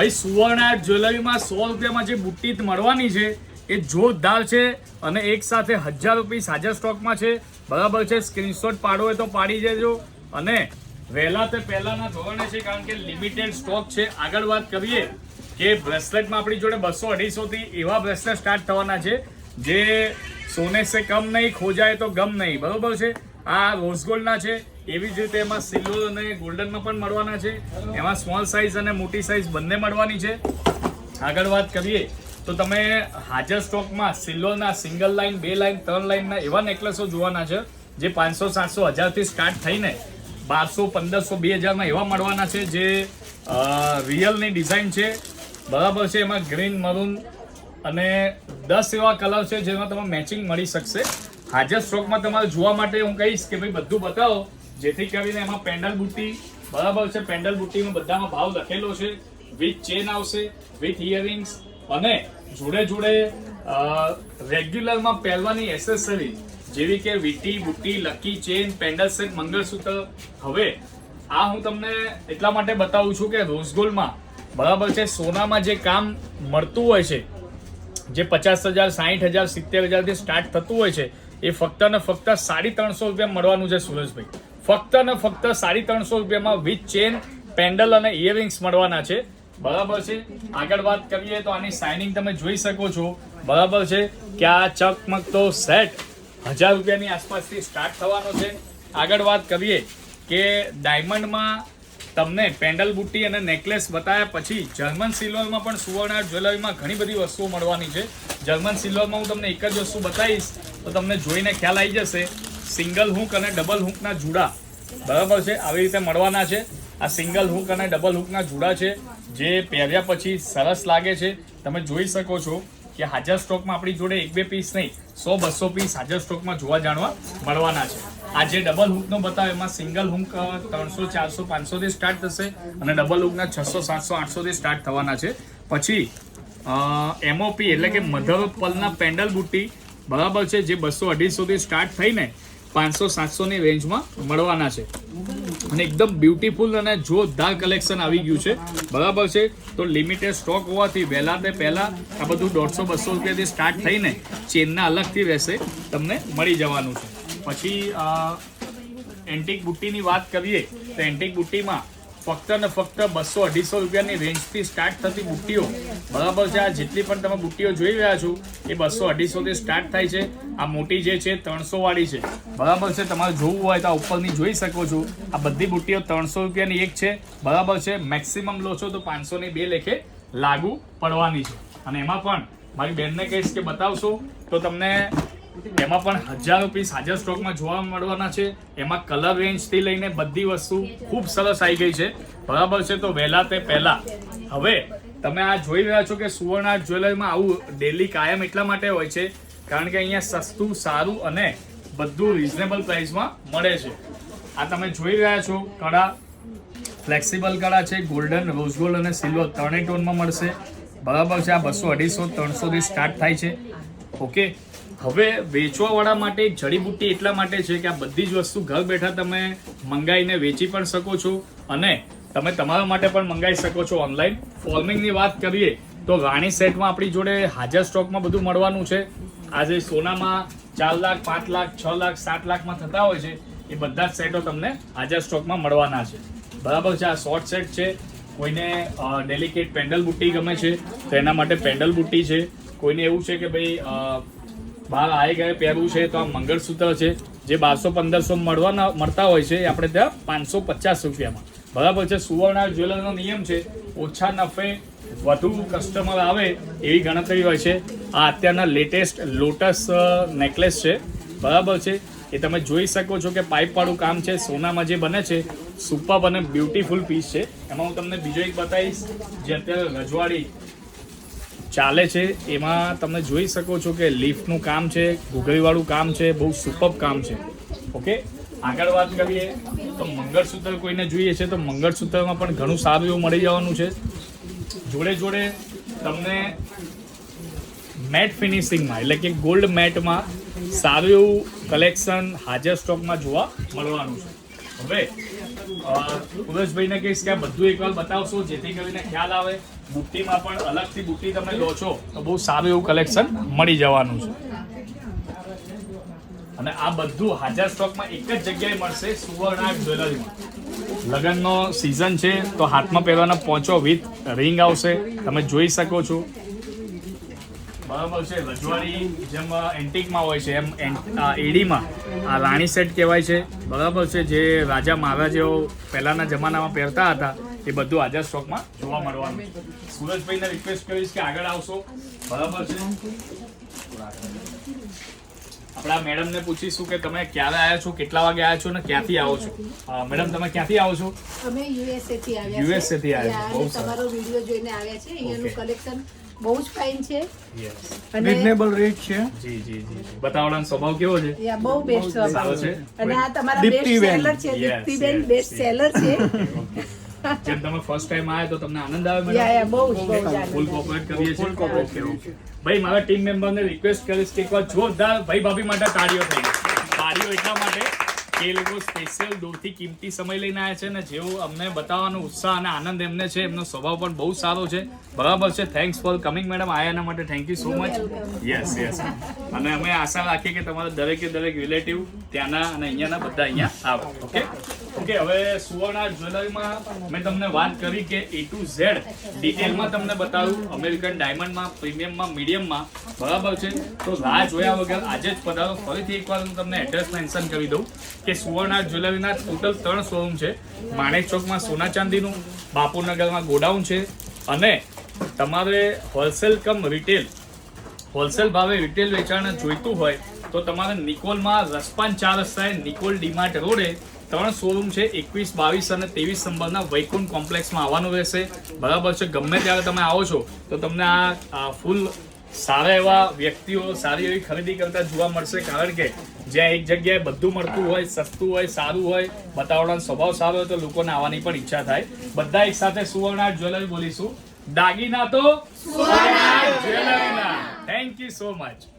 ભાઈ, સુવર્ણ જ્વેલરીમાં સો રૂપિયામાં જે બુટ્ટી મળવાની છે, એ જોરદાર છે અને એક સાથે હજાર રૂપિયા સાજા સ્ટોકમાં છે. બરાબર છે, સ્ક્રીનશોટ પાડવો હોય તો પાડી દેજો. અને વહેલા તે પહેલાના ધોરણે છે, કારણ કે લિમિટેડ સ્ટોક છે. આગળ વાત કરીએ કે બ્રેસલેટમાં આપણી જોડે બસો અઢીસોથી એવા બ્રેસલેટ સ્ટાર્ટ થવાના છે, જે સોને સે કમ નહીં, ખોજાય તો ગમ નહીં. બરાબર છે? આ રોઝ ગોલ્ડના છે. એવી જ રીતે એમાં સિલ્વર અને ગોલ્ડનમાં પણ મળવાના છે. એમાં સ્મોલ સાઇઝ અને મોટી સાઇઝ બંને મળવાની છે. આગળ વાત કરીએ, તો તમે હાજર સ્ટોકમાં સિલ્વરના સિંગલ લાઇન બે લાઇન ત્રણ લાઇનના એવા નેકલેસો જોવાના છે, જે પાંચસો, સાતસો હજારથી સ્ટાર્ટ થઈને બારસો, પંદરસો, બે હજારમાં એવા મળવાના છે, જે રિયલની ડિઝાઇન છે. બરાબર છે, એમાં ગ્રીન મરૂન અને દસ એવા કલર છે જેમાં તમે મેચિંગ મળી શકશે. હાજર સ્ટોકમાં તમારે જોવા માટે હું કહીશ કે ભાઈ બધું બતાવો. જેથી કરીને એમાં પેન્ડલ બુટ્ટી, બરાબર છે, પેન્ડલ બુટ્ટીમાં બધામાં ભાવ લખેલો છે. વિથ ચેન આવશે વિથ ઇયરિંગ્સ અને જોડે જોડે રેગ્યુલરમાં પહેરવાની એસેસરી જેવી કે વીટી, બુટ્ટી, lucky chain pendant set mangalsutra. હવે આ હું તમને એટલા માટે બતાવું છું કે રોઝગોલમાં બરાબર છે, સોનામાં જે કામ મળતું હોય છે, જે પચાસ હજાર સાહીઠ હજાર, સિત્તેર હજારથી સ્ટાર્ટ થતું હોય છે એ ફક્ત ને ફક્ત સાડી ત્રણસો રૂપિયા મળવાનું છે સુરેશભાઈ. ફક્ત ને ફક્ત સાડી ત્રણસો રૂપિયામાં વિથ ચેન પેન્ડલ અને ઇયરિંગ્સ મળવાના છે. બરાબર છે? આગળ વાત કરીએ તો આની સાઇનિંગ તમે જોઈ શકો છો. બરાબર છે? કે આ ચકમકતો સેટ હજાર રૂપિયાની આસપાસથી સ્ટાર્ટ થવાનો છે. આગળ વાત કરીએ કે ડાયમંડમાં તમને પેન્ડલ બુટ્ટી અને નેકલેસ બતાવ્યા પછી જર્મન સિલ્વરમાં પણ સુવર્ણ જ્વેલરીમાં ઘણી બધી વસ્તુઓ મળવાની છે. જર્મન સિલ્વરમાં હું તમને એક જ વસ્તુ બતાવીશ, તો તમને જોઈને ખ્યાલ આવી જશે, સિંગલ હુક અને ડબલ હુકના જુડા. બરાબર છે? આવી રીતે મળવાના છે. આ સિંગલ હુક અને ડબલ હુકના જુડા છે, જે પહેર્યા પછી સરસ લાગે છે. તમે જોઈ શકો છો કે હાજર સ્ટોકમાં આપણી જોડે એક બે પીસ નહીં, સો બસો પીસ હાજર સ્ટોકમાં જોવા જાણવા મળવાના છે. આ જે ડબલ હુકનો બતાવે એમાં સિંગલ હુક ત્રણસો, ચારસો, પાંચસોથી સ્ટાર્ટ થશે અને ડબલ હુકના છસો, સાતસો, આઠસોથી સ્ટાર્ટ થવાના છે. પછી એમઓપી એટલે કે મધર પલના પેન્ડલ બુટ્ટી, બરાબર છે, જે બસો અઢીસોથી સ્ટાર્ટ થઈને પાંચસો સાતસોની રેન્જમાં મળવાના છે. અને એકદમ બ્યુટીફુલ અને જોરદાર કલેક્શન આવી ગયું છે. બરાબર છે, તો લિમિટેડ સ્ટોક હોવાથી વહેલા તે પહેલાં આ બધું દોઢસો, બસો રૂપિયાથી સ્ટાર્ટ થઈને ચેનના અલગથી રહેશે તમને મળી જવાનું છે. પછી એન્ટિક બુટ્ટીની વાત કરીએ, તો એન્ટિક બુટ્ટીમાં ફક્ત ને ફક્ત બસો અઢીસો રૂપિયાની રેન્જથી સ્ટાર્ટ થતી બુટ્ટીઓ. બરાબર છે, આ જેટલી પણ તમે બુટ્ટીઓ જોઈ રહ્યા છો, એ બસો અઢીસોથી સ્ટાર્ટ થાય છે. આ મોટી જે છે, ત્રણસોવાળી છે. બરાબર છે, તમારે જોવું હોય તો આ ઉપરની જોઈ શકો છો. આ બધી બુટ્ટીઓ ત્રણસો રૂપિયાની એક છે. બરાબર છે મેક્સિમમ લો છો તો પાંચસોની બે લેખે લાગુ પડવાની છે. અને એમાં પણ મારી બેનને કહીશ કે બતાવશો, તો તમને એમાં પણ હજારો પીસ હાજર સ્ટોકમાં જોવા મળવાના છે. એમાં કલર રેન્જથી લઈને બધી વસ્તુ ખૂબ સરસ આવી ગઈ છે. બરાબર છે, તો વહેલા તે પહેલા. હવે તમે આ જોઈ રહ્યા છો કે સુવર્ણા જ્વેલરીમાં આવું ડેલી કાયમ એટલા માટે હોય છે, કારણ કે અહીંયા સસ્તું, સારું અને બધું રિઝનેબલ પ્રાઇસમાં મળે છે. આ તમે જોઈ રહ્યા છો, કળા ફ્લેક્સિબલ કળા છે ગોલ્ડન રોઝ અને સિલ્વર ત્રણેય ટોનમાં મળશે. બરાબર છે, આ બસો અઢીસો ત્રણસોથી સ્ટાર્ટ થાય છે. ઓકે હવે વેચવાવાળા માટે જડીબુટ્ટી એટલા માટે છે કે આ બધી જ વસ્તુ ઘર બેઠા તમે મંગાવીને વેચી પણ શકો છો અને તમે તમારા માટે પણ મંગાવી શકો છો ઓનલાઈન ફોર્મિંગની વાત કરીએ તો રાણી સેટમાં આપણી જોડે હાજર સ્ટોકમાં બધું મળવાનું છે. આજે સોનામાં ચાર લાખ, પાંચ લાખ, છ લાખ, સાત લાખમાં થતા હોય છે. એ બધા જ સેટો તમને હાજર સ્ટોકમાં મળવાના છે. બરાબર છે, આ શોર્ટ સેટ છે. કોઈને ડેલિકેટ પેન્ડલ બુટ્ટી ગમે છે, તો એના માટે પેન્ડલ બુટ્ટી છે. કોઈને એવું છે કે ભાઈ અ, બહાર આવી ગયા પહેરવું છે તો આ મંગળસૂત્ર છે જે બારસો પંદરસો મળવાના મળતા હોય છે આપણે ત્યાં પાંચસો પચાસ રૂપિયામાં. બરાબર છે સુવર્ણ જ્વેલરનો નિયમ છે ઓછા નફે વધુ કસ્ટમર આવે એવી ગણતરી હોય છે. આ અત્યારના લેટેસ્ટ લોટસ નેકલેસ છે. બરાબર છે એ તમે જોઈ શકો છો કે પાઇપવાળું કામ છે સોનામાં જે બને છે સુપર અને બ્યુટીફુલ પીસ છે. એમાં હું તમને બીજો એક બતાવીશ જે અત્યારે રજવાડી ચાલે છે, એમાં તમે જોઈ શકો છો કે લિફ્ટનું કામ છે ઘૂઘળીવાળું કામ છે, બહુ સુપર કામ છે. ઓકે આગળ વાત કરીએ, તો મંગળસૂત્ર કોઈને જોઈએ છે, તો મંગળસૂત્રમાં પણ ઘણું સારું એવું મળી જવાનું છે. જોડે જોડે તમને મેટ ફિનિશિંગમાં એટલે કે ગોલ્ડ મેટમાં સારું એવું કલેક્શન હાજર સ્ટોકમાં જોવા મળવાનું છે. હવે સુરેશભાઈને કહીશ કે બધું એકવાર બતાવશો, જેથી કરીને ખ્યાલ આવે. બુટ્ટીમાં પણ અલગથી બુટ્ટી તમે લો છો, તો બહુ સારું એવું કલેક્શન મળી જવાનું છે. અને આ બધું હાજર સ્ટોકમાં એક જ જગ્યાએ મળશે, સુવર્ણા જ્વેલરીમાં લગ્નનો સિઝન છે, તો હાથમાં પહેરવાના પહોંચો વિથ રિંગ આવશે. તમે જોઈ શકો છો. બરાબર છે, રજવાડી જેમ એન્ટિકમાં હોય છે, એમ એડીમાં, આ રાણી સેટ કહેવાય છે. બરાબર છે, જે રાજા મહારાજાઓ પહેલાંના જમાનામાં પહેરતા હતા એ બધું હાજર સ્ટોકમાં જોવા મળવાનું સુરજભાઈને રિક્વેસ્ટ કરીશ કે આગળ આવશો. બરાબર છે? આપણા મેડમને પૂછીશું કે તમે ક્યારે આવ્યા છો કેટલા વાગે આવ્યા છો અને ક્યાંથી આવો છો? મેડમ તમે ક્યાંથી આવો છો? અમે યુએસએ થી આવ્યા USA થી આવ્યા. બહુ તમારો વિડિયો જોઈને આવ્યા છે અહીંયાનું કલેક્શન બહુ જ ફાઇન છે. યસ અને રેટ છે. જી જી જી બતાવડાનો સ્વભાવ કેવો છે? યા બહુ બેસ્ટ સારો છે. અને આ તમારા બેસ્ટ સેલર છે. દીપ્તિબેન બેસ્ટ સેલર છે. જેમ તમે ફર્સ્ટ ટાઈમ આવ્યા તો તમને આનંદ આવે યા યા બહુ જ બહુ જ આનંદ ફૂલ કોપરેટ કરીએ છીએ. કોપરેટ કરીએ ભાઈ મારા ટીમ મેમ્બરને રિક્વેસ્ટ કરીશ કે એકવાર જોરદાર ભાઈ ભાભી માટે તાળીઓ થઈ ગઈ. તાળીઓ એટલા માટે કે એ લોકો સ્પેશિયલ દૂરથી કિંમતી સમય લઈને આવ્યા છે ને જેવું અમને બતાવવાનો ઉત્સાહ અને આનંદ એમને છે. એમનો સ્વભાવ પણ બહુ સારો છે. બરાબર છે. થેન્ક્સ ફોર કમિંગ મેડમ આયા એના માટે thank you so much yes yes અને અમે આશા રાખીએ કે તમારા દરેકે દરેક રિલેટિવ ત્યાંના અને અહીંયાના બધા અહીંયા આવે. ઓકે ઓકે, હવે સુવર્ણા જ્વેલરીમાં મેં તમને વાત કરી કે એ ટુ ઝેડ ડિટેલમાં તમને બતાવ્યું અમેરિકન ડાયમંડમાં પ્રીમિયમમાં મીડિયમમાં બરાબર છે. તો રાહ જોયા વગર આજે જ પધારો. ફરીથી એકવાર હું તમને એડ્રેસ મેન્શન કરી દઉં કે સુવર્ણા જ્વેલરીના ટોટલ ત્રણ શોરૂમ છે. માણેક ચોકમાં સોના ચાંદીનું, બાપુનગરમાં ગોડાઉન છે. અને તમારે હોલસેલ કમ રિટેલ હોલસેલ ભાવે રિટેલ વેચાણ જોઈતું હોય તો તમારે નિકોલમાં રસપાન ચાર રસ્તાએ નિકોલ ડીમાર્ટ રોડે ત્રણ શોરૂમ છે એકવીસ બાવીસ અને ત્રેવીસ નંબરના વૈકુંઠ કોમ્પ્લેક્સમાં આવવાનું રહેશે. બરાબર છે ગમે ત્યારે તમે આવો છો તો તમને આ ફૂલ સારા એવા વ્યક્તિઓ સારી એવી ખરીદી કરતા જોવા મળશે. કારણ કે જ્યાં એક જગ્યાએ બધું મળતું હોય સસ્તું હોય સારું હોય બતાવવાનો સ્વભાવ સારો હોય તો લોકોને આવવાની પણ ઈચ્છા થાય. બધા એક સાથે સુવર્ણા જ્વેલરી બોલીશું. દાગીના તો થેન્ક યુ સો મચ